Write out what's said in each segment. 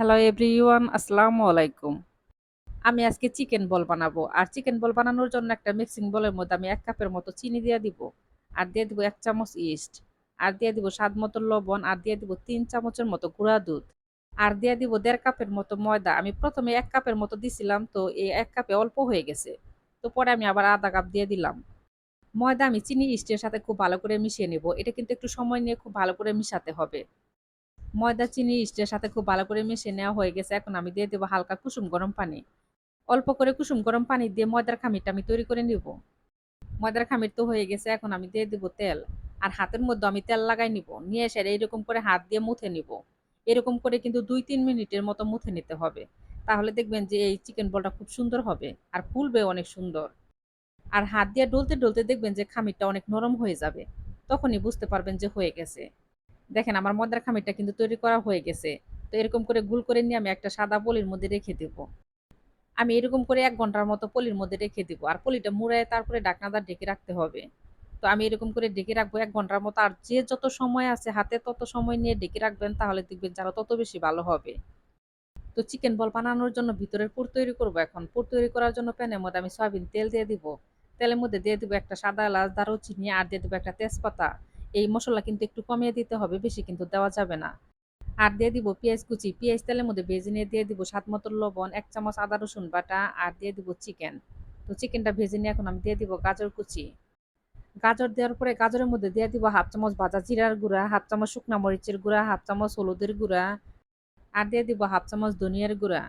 Hello everyone আসসালামু আলাইকুম আমি আজকে চিকেন বল বানাবো। আর চিকেন বল বানানোর জন্য একটা মিক্সিং বলের মধ্যে আমি এক কাপের মতো চিনি দিয়ে দিব। আর দিয়ে দিব এক চামচ ইস্ট আর দিয়ে দিব স্বাদ মতো লবণ। আর দিয়ে দিব তিন চামচের মতো গুঁড়া দুধ। আর দিয়ে দিব দেড় কাপের মতো ময়দা। আমি প্রথমে এক কাপের মতো দিছিলাম, তো এই এক কাপে অল্প হয়ে গেছে। তো পরে আমি আবার আধা কাপ দিয়ে দিলাম। ময়দা আমি চিনি ইস্টের সাথে খুব ভালো করে মিশিয়ে নেব। এটা কিন্তু একটু সময় নিয়ে খুব ভালো করে মিশাতে হবে। ময়দা, চিনি ইস্টের সাথে খুব ভালো করে মিশিয়ে নেওয়া হয়ে গেছে। এখন আমি দিয়ে দেবো হালকা কুসুম গরম পানি। অল্প করে কুসুম গরম পানি দিয়ে ময়দার খামিরটা আমি তৈরি করে নিব। ময়দার খামির তো হয়ে গেছে, এখন আমি দিয়ে দেবো তেল। আর হাতের মধ্যে আমি তেল লাগাই নিব। নিয়ে এসে এইরকম করে হাত দিয়ে মুথে নিব। এরকম করে কিন্তু দুই তিন মিনিটের মতো মুথে নিতে হবে। তাহলে দেখবেন যে এই চিকেন বলটা খুব সুন্দর হবে আর ফুলবে অনেক সুন্দর। আর হাত দিয়ে ডলতে ডলতে দেখবেন যে খামিরটা অনেক নরম হয়ে যাবে। তখনই বুঝতে পারবেন যে হয়ে গেছে। দেখেন আমার ময়দার খামিরটা কিন্তু তৈরি করা হয়ে গেছে। তো এরকম করে গুল করে নিয়ে আমি একটা সাদা পলির মধ্যে রেখে দেব। আমি এরকম করে এক ঘণ্টার মতো পলির মধ্যে রেখে দিব আর পলিটা মুড়ায় তারপরে ডাকনাদার ডেকে রাখতে হবে। তো আমি এরকম করে ডেকে রাখব এক ঘণ্টার মতো আর যে যত সময় আছে হাতে তত সময় নিয়ে ডেকে রাখবেন তাহলে দেখবেন যারা তত বেশি ভালো হবে। তো চিকেন বল বানানোর জন্য ভিতরের পুর তৈরি করব এখন। পুর তৈরি করার জন্য প্যানের মধ্যে আমি সয়াবিন তেল দিয়ে দিব। তেলের মধ্যে দিয়ে দিব একটা সাদা এলাচ, দারুচিনি আর দিয়ে দেবো একটা তেজপাতা। এই মশলা কিন্তু একটু কমিয়ে দিতে হবে, বেশি কিন্তু দেওয়া যাবে না। আর দিয়ে দিব পেঁয়াজ কুচি, পেঁয়াজ তেলের মধ্যে ভেজে নিয়ে দিয়ে দিব স্বাদ মতো লবণ, এক চামচ আদা, রসুন বাটা আর দিয়ে দিব চিকেন। তো চিকেনটা ভেজে নিয়ে এখন আমি দিয়ে দিব গাজর কুচি। গাজর দেওয়ার পরে গাজরের মধ্যে দিয়ে দিব হাফ চামচ ভাজা জিরার গুঁড়া, হাফ চামচ শুকনা মরিচের গুঁড়া, হাফ চামচ হলুদের গুঁড়া আর দিয়ে দিব হাফ চামচ ধনিয়ার গুঁড়া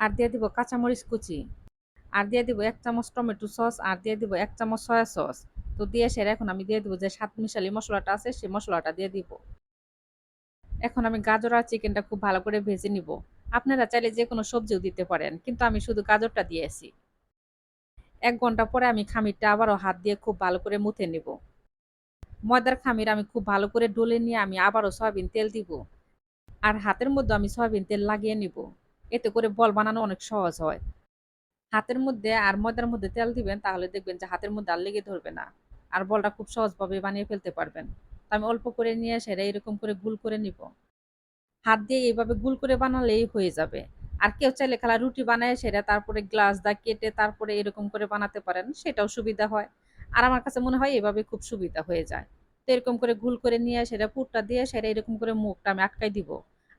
আর দিয়ে দিব কাঁচামরিচ কুচি। আর দিয়ে দিব এক চামচ টমেটো সস আর দিয়ে দিব এক চামচ সয়া সস। তো দিয়ে সেরে এখন আমি দিয়ে দিব যে সাত মিশালি মশলাটা আছে, সেই মশলাটা দিয়ে দিব। এখন আমি গাজর আর চিকেনটা খুব ভালো করে ভেজে নিব। আপনারা চাইলে যে কোনো সবজিও দিতে পারেন, কিন্তু আমি শুধু গাজরটা দিয়েছি এক ঘণ্টা পরে আমি খামিরটা আবারও হাত দিয়ে খুব ভালো করে মুথে নেব। ময়দার খামির আমি খুব ভালো করে ডলে নিয়ে আমি আবারও সয়াবিন তেল দিব। আর হাতের মধ্যে আমি সয়াবিন তেল লাগিয়ে নিব। এতে করে বল বানানো অনেক সহজ হয়। হাতের মধ্যে আর ময়দার মধ্যে তেল দিবেন, তাহলে দেখবেন যে হাতের মধ্যে আর লেগে ধরবে না। আর বলটা খুব সহজভাবে বানিয়ে ফেলতে পারবেন। তো আমি অল্প করে নিয়ে সেটা এরকম করে গুল করে নিব। হাত দিয়ে এইভাবে গুল করে বানালেই হয়ে যাবে। আর কেউ চাইলে খালা রুটি বানায় সেটা তারপরে গ্লাস দা কেটে তারপরে এরকম করে বানাতে পারেন, সেটাও সুবিধা হয়। আর আমার কাছে মনে হয় এভাবে খুব সুবিধা হয়ে যায়। তো এরকম করে গুল করে নিয়ে সেটা পুরটা দিয়ে সেটা এরকম করে মুখটা আমি আটকাই দিব।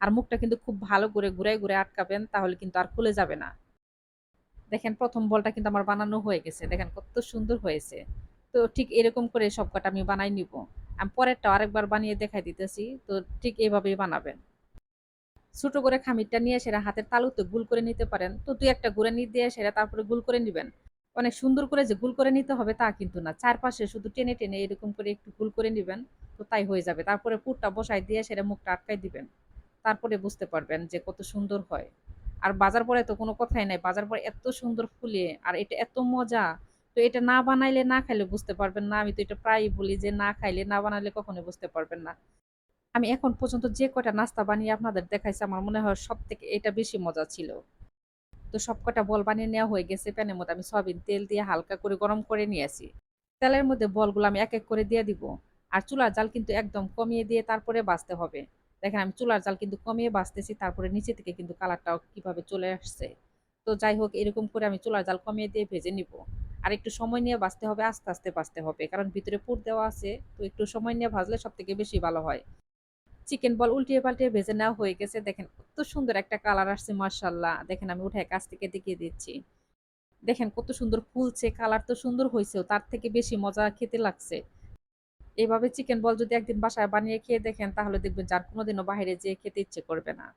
আর মুখটা কিন্তু খুব ভালো করে ঘুরে ঘুরে আটকাবেন, তাহলে কিন্তু আর খুলে যাবে না। দেখেন প্রথম বলটা কিন্তু আমার বানানো হয়ে গেছে। দেখেন কত সুন্দর হয়েছে। তো ঠিক এরকম করে সব কটা আমি বানাই নিব। আমি পরেরটা আরেকবার বানিয়ে দেখাই দিতেছি, তো ঠিক এইভাবেই বানাবেন। ছোট করে খামিরটা নিয়ে সেটা হাতের তালুতে গুল করে নিতে পারেন। তো দুই একটা গুঁড়ে নিয়ে দিয়ে সেটা তারপরে গুল করে নেবেন। অনেক সুন্দর করে যে গুল করে নিতে হবে তা কিন্তু না। চারপাশে শুধু টেনে টেনে এরকম করে একটু গুল করে নেবেন, তো তাই হয়ে যাবে। তারপরে পুরটা বসাই দিয়ে সেটা মুখটা আটকাই দিবেন। তারপরে বুঝতে পারবেন যে কত সুন্দর হয়। আর বাজার পরে তো কোনো কথাই নাই। বাজার পরে এত সুন্দর ফুলে, আর এটা এত মজা। তো এটা না বানাইলে না খাইলে বুঝতে পারবেন না। আমি তো এটা প্রায়ই বলি যে না খাইলে না বানাইলে কখনো বুঝতে পারবেন না। আমি এখন পর্যন্ত যে কটা নাস্তা বানিয়ে আপনাদের দেখাইছি, আমার মনে হয় সব থেকে এটা বেশি মজা ছিল। তো সব কটা বল বানিয়ে নেওয়া হয়ে গেছে, প্যানের মধ্যে আমি সয়াবিন তেল দিয়ে হালকা করে গরম করে নিয়েছি তেলের মধ্যে বলগুলো আমি এক এক করে দিয়ে দিব। আর চুলার জাল কিন্তু একদম কমিয়ে দিয়ে তারপরে বাঁচতে হবে। দেখেন আমি চুলার জাল কিন্তু কমিয়ে বাঁচতেছি, তারপরে নিচে থেকে কিন্তু কালারটাও কীভাবে চলে আসছে। তো যাই হোক, এরকম করে আমি চুলার জাল কমিয়ে দিয়ে ভেজে নিব। আর একটু সময় নিয়ে বাঁচতে হবে, আস্তে আস্তে বাঁচতে হবে। কারণ ভিতরে পুর দেওয়া আছে, তো একটু সময় নিয়ে ভাজলে সব থেকে বেশি ভালো হয়। চিকেন বল উল্টিয়ে পাল্টিয়ে ভেজে নেওয়া হয়ে গেছে। দেখেন কত সুন্দর একটা কালার আসছে মার্শাল্লাহ দেখেন আমি উঠে কাছ থেকে দেখিয়ে দিচ্ছি। দেখেন কত সুন্দর ফুলছে কালার তো সুন্দর হয়েছেও তার থেকে বেশি মজা খেতে লাগছে। এভাবে চিকেন বল যদি একদিন বাসায় বানিয়ে খেয়ে দেখেন, তাহলে দেখবেন যার কোনোদিনও বাইরে যেয়ে খেতে ইচ্ছে করবে না।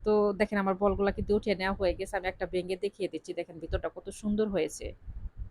তো দেখেন আমার বলগুলা কিন্তু উঠিয়ে নেওয়া হয়ে গেছে, আমি একটা ভেঙে দেখিয়ে দিচ্ছি। দেখেন ভিতরটা কত সুন্দর হয়েছে।